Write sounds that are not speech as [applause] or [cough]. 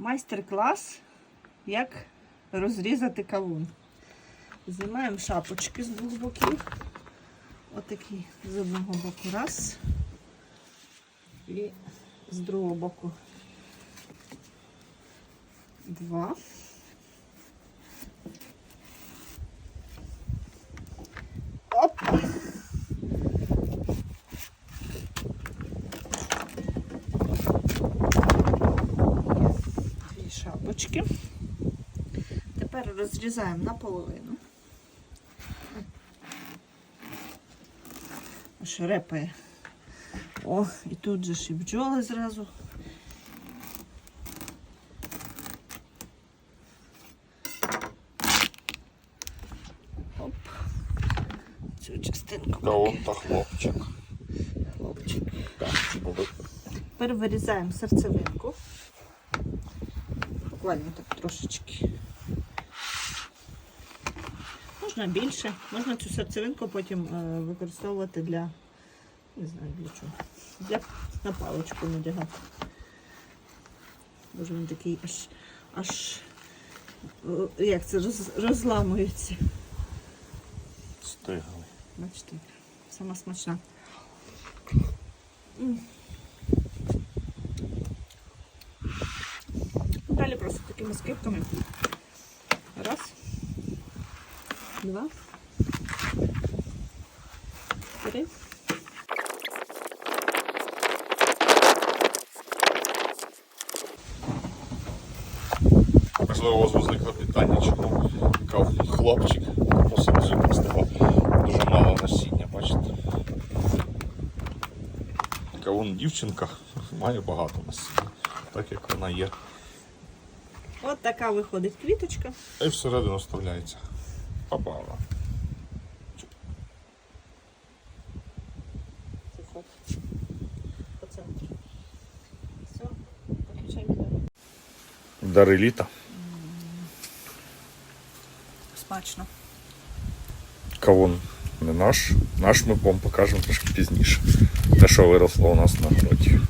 Майстер-клас, як розрізати кавун. Знімаємо шапочки з двох боків. Отакі з одного боку раз. І з другого боку два. Опа. Шапочки. Тепер розрізаємо наполовину. Аж репає. О, і тут же ж і бджоли зразу. Оп. Цю частинку. Кавун поки та хлопчик. Хлопчик. Так. Тепер вирізаємо серцевинку. Буквально так трошечки. Можна більше, можна цю серцевинку потім е, використовувати для, не знаю для чого, для на паличку надягати. Боже, він такий аж, аж е, як це роз, розламується. Стигли. Бачите, сама смачна. Далі просто такими скипками. Раз. Два. Три. Можливо, у вас возникло питання, чому хлопчик посаджу просто дуже мало насіння, бачите? Кавун дівчинка [laughs] має багато насіння, так як вона є. От така виходить квіточка. І всередину вставляється. Попала. Дари літа. Смачно. Кавун не наш. Наш ми вам покажемо трошки пізніше. Те, що виросло у нас на городі.